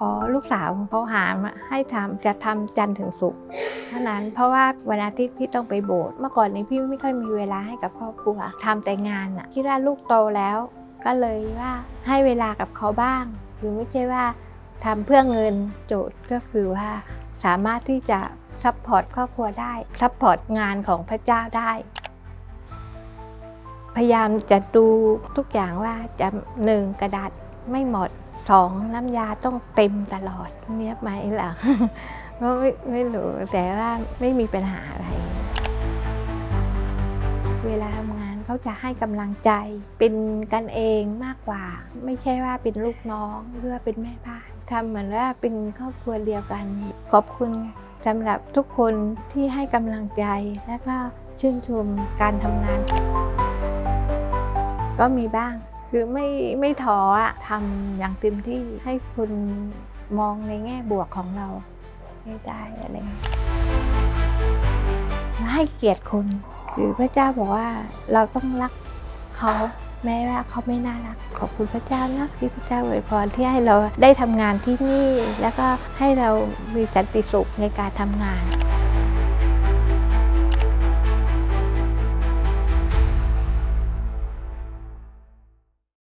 อ๋อลูกสาวของเขาหามให้ทำจะทำจันทร์ถึงศุกร์เท่านั้นเพราะว่าวันอาทิตย์พี่ต้องไปโบสถ์เมื่อก่อนนี้พี่ไม่ค่อยมีเวลาให้กับครอบครัวทำแต่งานอะคิดว่าลูกโตแล้ว ก็เลยว่าให้เวลากับเขาบ้างคือไม่ใช่ว่าทำเพื่อเงินโจทย์ก็คือว่าสามารถที่จะซัพพอร์ตครอบครัวได้ซัพพอร์ตงานของพระเจ้าได้พยายามจะดูทุกอย่างว่าจะหนึ่งกระดาษไม่หมด สองน้ำยาต้องเต็มตลอดเนี้ยบไหมล่ะเพราะไม่ไม่รู้แต่ว่าไม่มีปัญหาอะไร เวลาทำงานเขาจะให้กำลังใจเป็นกันเองมากกว่า ไม่ใช่ว่าเป็นลูกน้องหรือว่าเป็นแม่บ้านทำเหมือนว่าเป็นครอบครัวเดียวกัน ขอบคุณสำหรับทุกคนที่ให้กำลังใจและก็ชื่นชมการทำงาน ก็มีบ้าง คือไม่ไม่ท้ออะทำอย่างเต็มที่ให้คุณมองในแง่บวกของเราให้ได้อะไรเงี้ยและให้เกียรติคนคือพระเจ้าบอกว่าเราต้องรักเขาแม้ว่าเขาไม่น่ารักขอบคุณพระเจ้านะที่พระเจ้าอวยพรที่ให้เราได้ทำงานที่นี่ แล้วก็ให้เรามีสันติสุขในการทำงาน